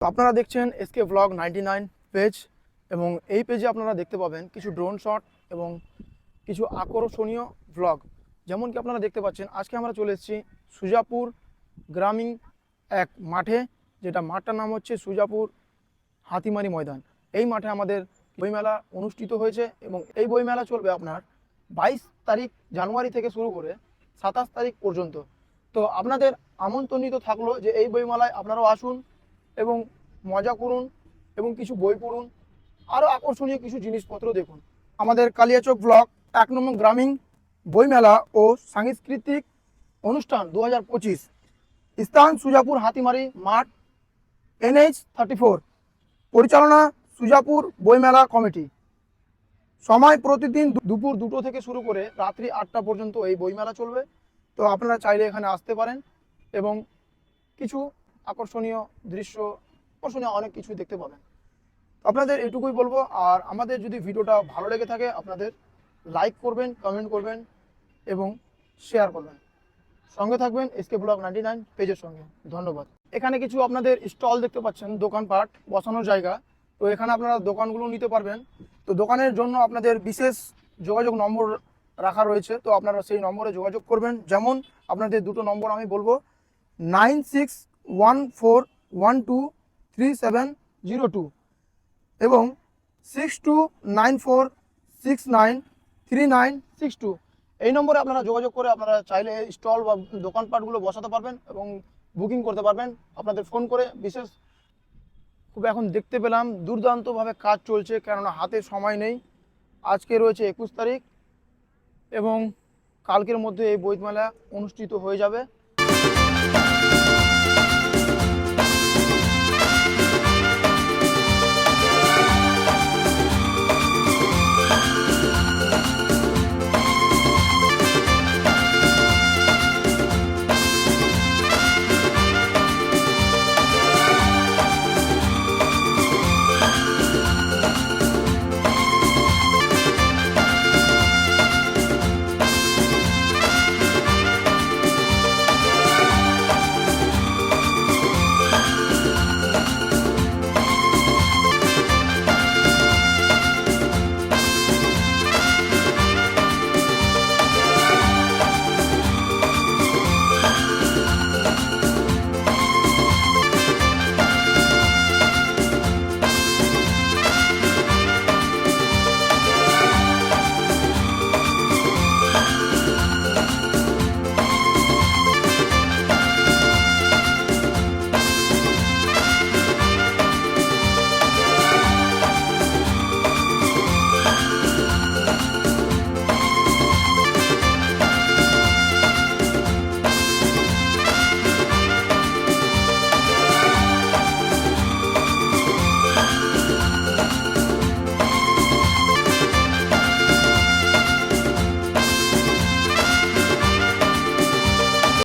তো আপনারা দেখছেন SK blog ninety nine page এবং এই পেজে আপনারা দেখতে পাবেন কিছু ড্রোন শট এবং কিছু আকর্ষণীয় ব্লগ যেমন কি আপনারা দেখতে পাচ্ছেন, আজকে আমরা চলে এসেছি সুজাপুর গ্রামীণ এক মাঠে, যেটা মাঠটার নাম হচ্ছে সুজাপুর হাতিমারি ময়দান। এই মাঠে আমাদের বইমেলা অনুষ্ঠিত হয়েছে এবং এই বইমেলা চলবে আপনার বাইশ তারিখ জানুয়ারি থেকে শুরু করে সাতাশ তারিখ পর্যন্ত। তো আপনাদের আমন্ত্রণিত থাকল যে এই বইমেলায় আপনারাও আসুন এবং মজা করুন এবং কিছু বই পড়ুন। আরও আকর্ষণীয় কিছু জিনিসপত্র দেখুন। আমাদের কালিয়াচক ব্লক এক নম্বর গ্রামীণ বইমেলা ও সাংস্কৃতিক অনুষ্ঠান দু হাজার পঁচিশ। স্থান সুজাপুর হাতিমারি মাঠ, এনএইচ থার্টি ফোর। পরিচালনা সুজাপুর বইমেলা কমিটি। সময় প্রতিদিন দুপুর দুটো থেকে শুরু করে রাত্রি আটটা পর্যন্ত এই বইমেলা চলবে। তো আপনারা চাইলে এখানে আসতে পারেন এবং কিছু আকর্ষণীয় দৃশ্য, আকর্ষণীয় অনেক কিছু দেখতে পাবেন। আপনাদের এটুকুই বলব, আর আমাদের যদি ভিডিওটা ভালো লেগে থাকে, আপনাদের লাইক করবেন, কমেন্ট করবেন এবং শেয়ার করবেন। সঙ্গে থাকবেন এসকে ব্লগ নাইনটি নাইন পেজের সঙ্গে। ধন্যবাদ। এখানে কিছু আপনাদের স্টল দেখতে পাচ্ছেন, দোকানপাট, বসানোর জায়গা। তো এখানে আপনারা দোকানগুলো নিতে পারবেন। তো দোকানের জন্য আপনাদের বিশেষ যোগাযোগ নম্বর রাখা রয়েছে, তো আপনারা সেই নম্বরে যোগাযোগ করবেন। যেমন আপনাদের দুটো নম্বর আমি বলব, nine six one four one two three seven zero two এবং six two nine four six nine three nine six two এই নম্বরে আপনারা যোগাযোগ করে আপনারা চাইলে স্টল বা দোকানপাটগুলো বসাতে পারবেন এবং বুকিং করতে পারবেন। আপনাদের ফোন করে বিশেষ খুব এখন দেখতে পেলাম, দুর্দান্তভাবে কাজ চলছে, কেননা হাতে সময় নেই। আজকে রয়েছে একুশ তারিখ এবং কালকের মধ্যে এই বইমেলা অনুষ্ঠিত হয়ে যাবে।